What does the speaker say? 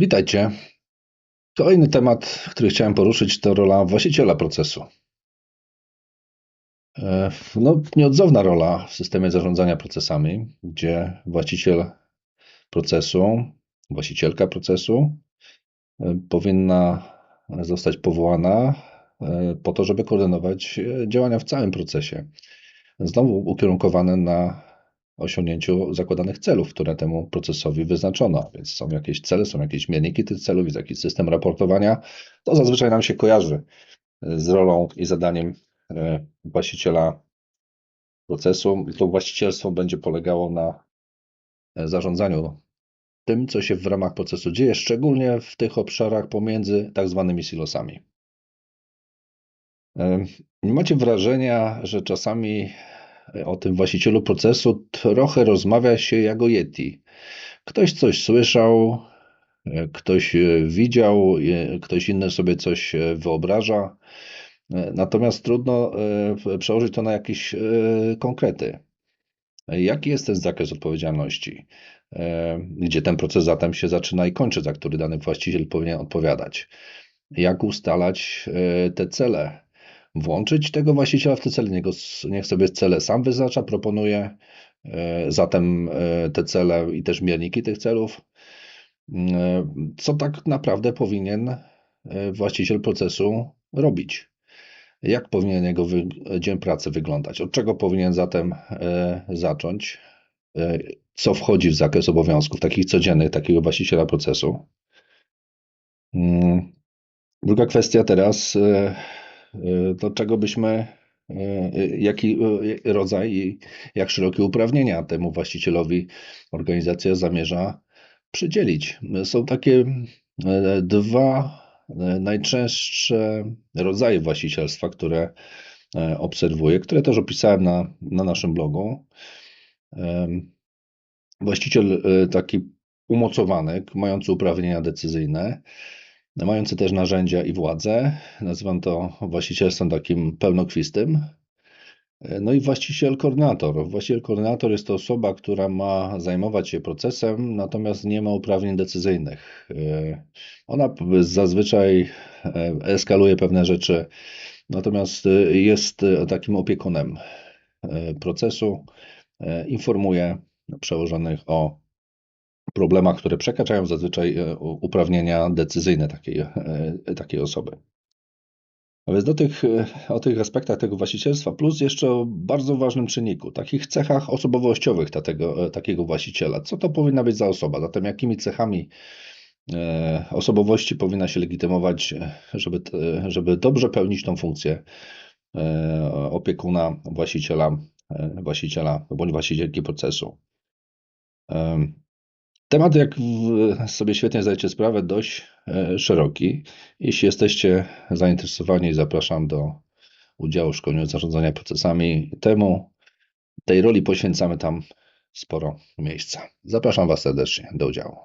Witajcie. Kolejny temat, który chciałem poruszyć, to rola właściciela procesu. E, no, nieodzowna rola w systemie zarządzania procesami, gdzie właściciel procesu, właścicielka procesu e, powinna zostać powołana e, po to, żeby koordynować działania w całym procesie. Znowu ukierunkowane na osiągnięciu zakładanych celów, które temu procesowi wyznaczono. Więc są jakieś cele, są jakieś mierniki tych celów, jest jakiś system raportowania. To zazwyczaj nam się kojarzy z rolą i zadaniem e, właściciela procesu. To właścicielstwo będzie polegało na e, zarządzaniu tym, co się w ramach procesu dzieje, szczególnie w tych obszarach pomiędzy tak zwanymi silosami. Nie macie wrażenia, że czasami o tym właścicielu procesu trochę rozmawia się jak o Yeti. Ktoś coś słyszał, ktoś widział, ktoś inny sobie coś wyobraża, natomiast trudno e, przełożyć to na jakieś e, konkrety. Jaki jest ten zakres odpowiedzialności? E, gdzie ten proces zatem się zaczyna i kończy, za który dany właściciel powinien odpowiadać? Jak ustalać te cele? Włączyć tego właściciela w te cele. Niech, niech sobie cele sam wyznacza, proponuje. E, zatem e, te cele i też mierniki tych celów, e, co tak naprawdę powinien właściciel procesu robić. Jak powinien jego dzień pracy wyglądać? Od czego powinien zatem zacząć? Co wchodzi w zakres obowiązków takich codziennych takiego właściciela procesu? Mm. Druga kwestia teraz do czego byśmy, e, jaki e, rodzaj i jak szerokie uprawnienia temu właścicielowi organizacja zamierza przydzielić. Są takie dwa najczęstsze rodzaje właścicielstwa, które obserwuję, które też opisałem na, na naszym blogu. Właściciel taki umocowany, mający uprawnienia decyzyjne, mający też narzędzia i władzę. Nazywam to właścicielstwem takim pełnokwistym. No i właściciel koordynator. Właściciel koordynator jest to osoba, która ma zajmować się procesem, natomiast nie ma uprawnień decyzyjnych. Ona zazwyczaj eskaluje pewne rzeczy, natomiast jest takim opiekunem procesu, informuje przełożonych o problemach, które przekraczają zazwyczaj e, uprawnienia decyzyjne takiej, e, takiej osoby. A więc do tych, e, o tych aspektach tego właścicielstwa, plus jeszcze o bardzo ważnym czynniku, takich cechach osobowościowych takiego, takiego właściciela. Co to powinna być za osoba? Zatem jakimi cechami osobowości powinna się legitymować, żeby, żeby dobrze pełnić tą funkcję opiekuna, właściciela, właściciela bądź właścicielki procesu. Temat, jak sobie świetnie zdajecie sprawę, dość e, szeroki. Jeśli jesteście zainteresowani, zapraszam do udziału w szkoleniu zarządzania procesami. Temu, tej roli poświęcamy tam sporo miejsca. Zapraszam Was serdecznie do udziału.